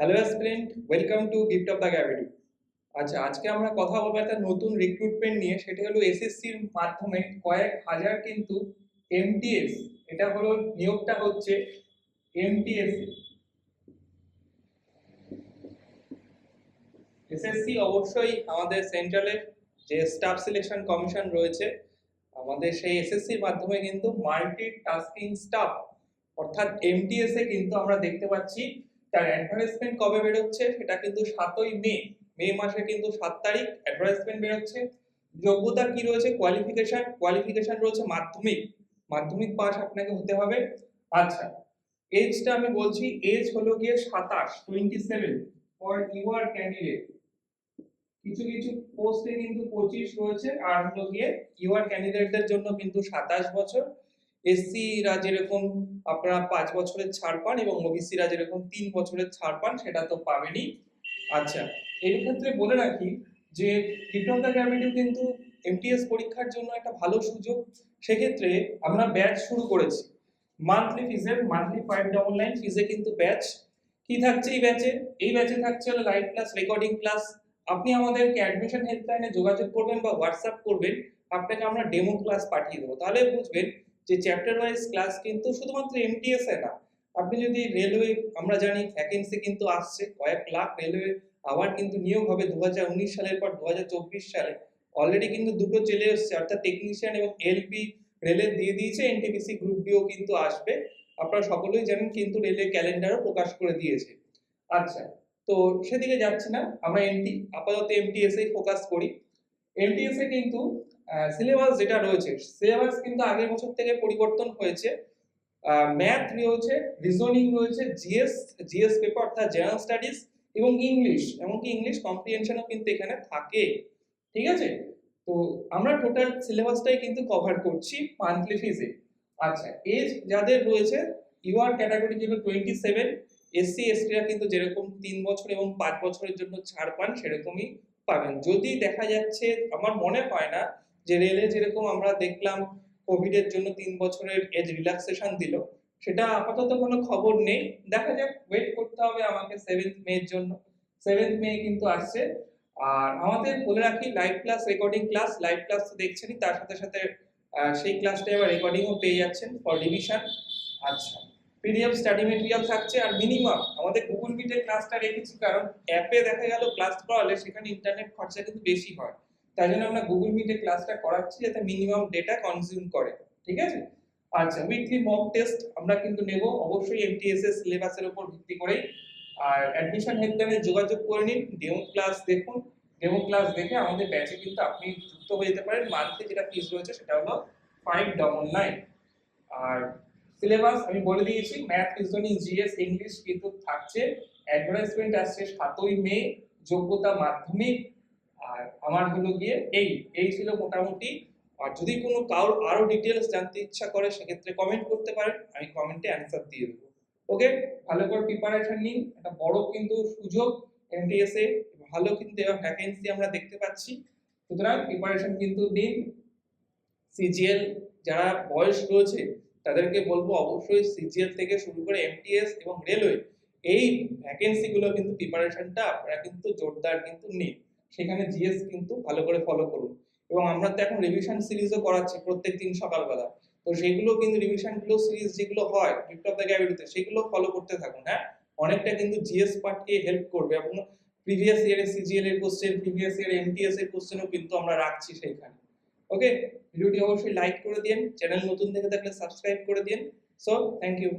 Hello student welcome to gift of the gravity আচ্ছা আজকে আমরা কথা বলব একটা নতুন রিক্রুটমেন্ট নিয়ে। সেটা হলো এসএসসির মাধ্যমে কয়েক হাজার কিন্তু এমটিএস এটা হলো নিয়োগটা হচ্ছে এমটিএস এসএসসি অবশ্যই আমাদের সেন্ট্রালের যে স্টাফ সিলেকশন কমিশন রয়েছে, আমাদের সেই এসএসসির মাধ্যমে কিন্তু মাল্টি টাস্কিং স্টাফ অর্থাৎ এমটিএস এ কিন্তু আমরা দেখতে পাচ্ছি তার অ্যাডভার্টাইজমেন্ট কবে বেরোচ্ছে সেটা কিন্তু সাতই মে মে মাসে কিন্তু সাত তারিখ অ্যাডভার্টাইজমেন্ট বেরোচ্ছে। যোগ্যতা কি রয়েছে? কোয়ালিফিকেশন কোয়ালিফিকেশন রয়েছে মাধ্যমিক। মাধ্যমিক পাস আপনাকে হতে হবে। আচ্ছা এজটা আমি বলছি এজ হলো গিয়ে সাতাশ twenty seven for UR candidate কিছু কিছু পোস্টে কিন্তু পঁচিশ রয়েছে, আর হলো গিয়ে ইউর ক্যান্ডিডেটদের জন্য কিন্তু সাতাশ বছর। এসসিরা যেরকম আপনারা পাঁচ বছরের ছাড় পান এবং ওবিসিরা যেরকম তিন বছরের ছাড় পান, সেটা তো পাবেনই। আচ্ছা এর ক্ষেত্রে বলে রাখি যে কিপটন দ্য কিন্তু এমটিএস পরীক্ষার জন্য একটা ভালো সুযোগ। সেক্ষেত্রে আমরা ব্যাচ শুরু করেছি। মান্থলি ফিজের মান্থলি ফাইভ ডবল নাইন ফিজে কিন্তু ব্যাচ কি থাকছে এই ব্যাচে এই ব্যাচে থাকছে হলো লাইভ ক্লাস রেকর্ডিং ক্লাস আপনি আমাদেরকে অ্যাডমিশন হেল্পলাইনে যোগাযোগ করবেন বা হোয়াটসঅ্যাপ করবেন। আপনাকে আমরা ডেমো ক্লাস পাঠিয়ে দেবো। তাহলে বুঝবেন যে চ্যাপ্টার ওয়াইজ ক্লাস কিন্তু শুধুমাত্র এমটিএস এ না, আপনি যদি রেলওয়ে আমরা জানি ভ্যাকেন্সি কিন্তু আসছে, কয়েক লাখ রেলওয়ে আবার কিন্তু নিয়োগ হবে দু সালের পর দু সালে। অলরেডি কিন্তু দুটো চলে এসছে, অর্থাৎ টেকনিশিয়ান এবং এলপি রেলের দিয়ে দিয়েছে এনটিপিসি গ্রুপ ডিও কিন্তু আসবে। আপনারা সকলেই জানেন কিন্তু রেলের ক্যালেন্ডারও প্রকাশ করে দিয়েছে। আচ্ছা তো সেদিকে যাচ্ছি না, আমরা এমটি আপাতত এমটিএস এই ফোকাস করি। এমটিএস এ কিন্তু সিলেবাস যেটা রয়েছে সিলেবাস কিন্তু আগের বছর থেকে পরিবর্তন হয়েছে। ম্যাথ রয়েছে রিজনিং রয়েছে জিএস জিএস পেপার অর্থাৎ জেনারেল স্টাডিজ এবং ইংলিশ এমনকি ইংলিশ কম্প্রিহেনশনও কিন্তু এখানে থাকে। ঠিক আছে? তো আমরা টোটাল সিলেবাসটাই কিন্তু কভার করছি মান্থলি ফিজে আচ্ছা এজ যাদের রয়েছে ইউআর ক্যাটাগরি যেগুলো টোয়েন্টি সেভেন এসসি এসটিরা কিন্তু যেরকম তিন বছর এবং পাঁচ বছরের জন্য ছাড় পান, সেরকমই পাবেন। যদি দেখা যাচ্ছে, আমার মনে হয় না যে রেলে যেরকম আমরা দেখলাম কোভিড এর জন্য তিন বছরের এজ রিল্যাক্সেশন দিল, সেটা আপাতত কোনো খবর নেই। দেখা যাক ওয়েট করতে হবে আমাকে সেভেন্থ মে এর জন্য। সেভেন্থ মে কিন্তু আসছে। আর আমাদের বলে রাখি live class recording class live class তো দেখছেনই, তার সাথে সাথে সেই ক্লাসটা এবার রেকর্ডিংও পেয়ে যাচ্ছেন ফর রিভিশন আচ্ছা পিডিএফ স্টাডি মেটেরিয়াল থাকছে। আর মিনিমাম আমাদের গুগল মিটের ক্লাসটা রেখেছি, কারণ অ্যাপে দেখা গেল ক্লাস করালে সেখানে ইন্টারনেট খরচা কিন্তু বেশি হয়। তাই জন্য আমরা গুগল মিটে ক্লাসটা করাচ্ছি যাতে মিনিমাম ডেটা কনজিউম করে, ঠিক আছে? আচ্ছা উইকলি মক টেস্ট আমরা কিন্তু নেব, অবশ্যই এমটিএস এর সিলেবাসের উপর ভিত্তি করেই। আর অ্যাডমিশন হেল্পলাইনে যোগাযোগ করে নিন ডেমো ক্লাস দেখুন। ডেমো ক্লাস দেখে আমাদের ব্যাচে কিন্তু আপনি যুক্ত হয়ে যেতে পারেন। মান্থলি যেটা ফিস রয়েছে সেটা হলো ফাইভ ডবল নাইন আর সিলেবাস আমি বলে দিয়েছি ম্যাথ রিজনিং জিএস ইংলিশ কিন্তু থাকছে। অ্যাডভার্টাইজমেন্ট আসছে সাতই মে, যোগ্যতা মাধ্যমিক। আর আমার হলো গিয়ে এই এই ছিল মোটামুটি। আর যদি কোনো কারোর আরও ডিটেলস জানতে ইচ্ছা করে, সেক্ষেত্রে কমেন্ট করতে পারেন, আমি কমেন্টে অ্যান্সার দিয়ে দেবো। ওকে ভালো করে প্রিপারেশন নিন। একটা বড় কিন্তু সুযোগ এমটিএস এ, ভালো কিন্তু এবার ভ্যাকেন্সি আমরা দেখতে পাচ্ছি। সুতরাং প্রিপারেশন কিন্তু নিন। সিজিএল যারা বয়স রয়েছে, তাদেরকে বলব অবশ্যই সিজিএল থেকে শুরু করে এমটিএস এবং রেলওয়ে, এই ভ্যাকেন্সিগুলো কিন্তু প্রিপারেশনটা আপনারা কিন্তু জোরদার কিন্তু নিন। সেখানে জিএস কিন্তু ভালো করে ফলো করুন। এবং আমরা তো এখন রিভিশন সিরিজও করাচ্ছি প্রত্যেক দিন সকালবেলা। তো সেগুলো কিন্তু রিভিশনগুলো সিরিজ যেগুলো হয় গিফট অফ দ্য গ্যাভিটিতে সেগুলো ফলো করতে থাকুন হ্যাঁ? অনেকটা কিন্তু জিএস পার্টকে হেল্প করবে এবং প্রিভিয়াস ইয়ারের সিজিএল এর কোশ্চেন প্রিভিয়াস ইয়ার এমটিএস এর কোশ্চেনও কিন্তু আমরা রাখছি সেইখানে। ওকে ভিডিওটি অবশ্যই লাইক করে দিন চ্যানেল নতুন দেখে থাকলে সাবস্ক্রাইব করে দিন সো থ্যাংক ইউ